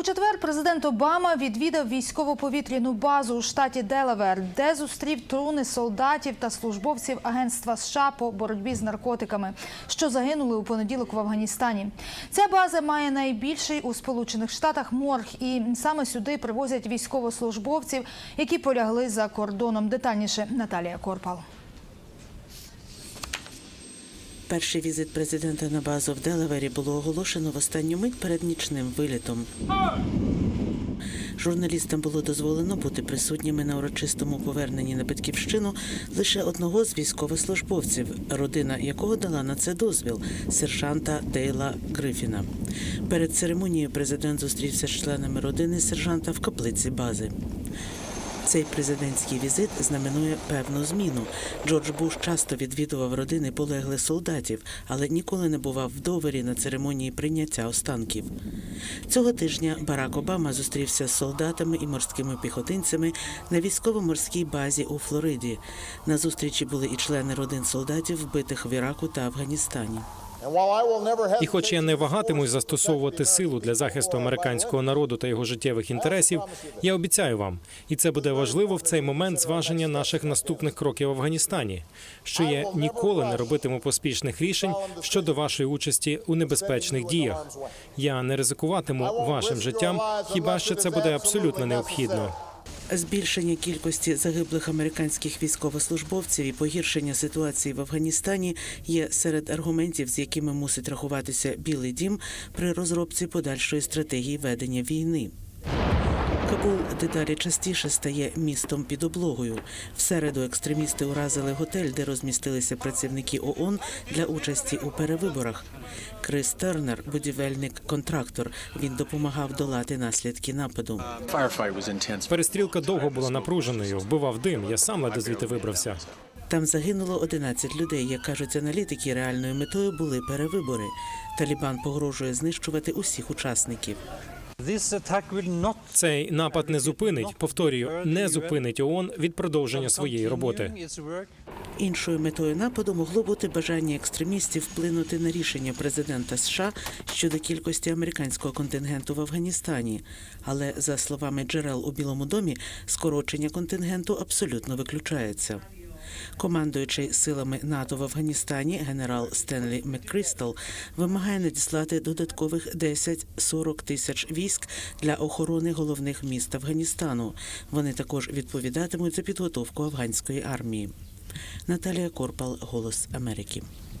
У четвер президент Обама відвідав військово-повітряну базу у штаті Делавер, де зустрів труни солдатів та службовців агентства США по боротьбі з наркотиками, що загинули у понеділок в Афганістані. Ця база має найбільший у Сполучених Штатах морг, і саме сюди привозять військовослужбовців, які полягли за кордоном. Детальніше Наталія Корпал. Перший візит президента на базу в Делавері було оголошено в останню мить перед нічним вилітом. Журналістам було дозволено бути присутніми на урочистому поверненні на батьківщину лише одного з військовослужбовців, родина якого дала на це дозвіл сержанта Дейла Грифіна. Перед церемонією президент зустрівся з членами родини сержанта в каплиці бази. Цей президентський візит знаменує певну зміну. Джордж Буш часто відвідував родини полеглих солдатів, але ніколи не бував в довері на церемонії прийняття останків. Цього тижня Барак Обама зустрівся з солдатами і морськими піхотинцями на військово-морській базі у Флориді. На зустрічі були і члени родин солдатів, вбитих в Іраку та Афганістані. І хоч я не вагатимусь застосовувати силу для захисту американського народу та його життєвих інтересів, я обіцяю вам, і це буде важливо в цей момент зваження наших наступних кроків в Афганістані, що я ніколи не робитиму поспішних рішень щодо вашої участі у небезпечних діях. Я не ризикуватиму вашим життям, хіба що це буде абсолютно необхідно. Збільшення кількості загиблих американських військовослужбовців і погіршення ситуації в Афганістані є серед аргументів, з якими мусить рахуватися Білий Дім при розробці подальшої стратегії ведення війни. Кабул дедалі частіше стає містом під облогою. В середу екстремісти уразили готель, де розмістилися працівники ООН для участі у перевиборах. Крис Тернер, будівельник-контрактор. Він допомагав долати наслідки нападу. Перестрілка довго була напруженою, вбивав дим. Я сам ледве звідти вибрався. Там загинуло 11 людей. Як кажуть аналітики, реальною метою були перевибори. Талібан погрожує знищувати усіх учасників. Цей напад не зупинить. Повторюю, не зупинить ООН від продовження своєї роботи. Іншою метою нападу могло бути бажання екстремістів вплинути на рішення президента США щодо кількості американського контингенту в Афганістані. Але за словами джерел у Білому домі, скорочення контингенту абсолютно виключається. Командуючий силами НАТО в Афганістані генерал Стенлі Маккрістал вимагає надіслати додаткових 10-40 тисяч військ для охорони головних міст Афганістану. Вони також відповідатимуть за підготовку афганської армії. Наталія Корпал, Голос Америки.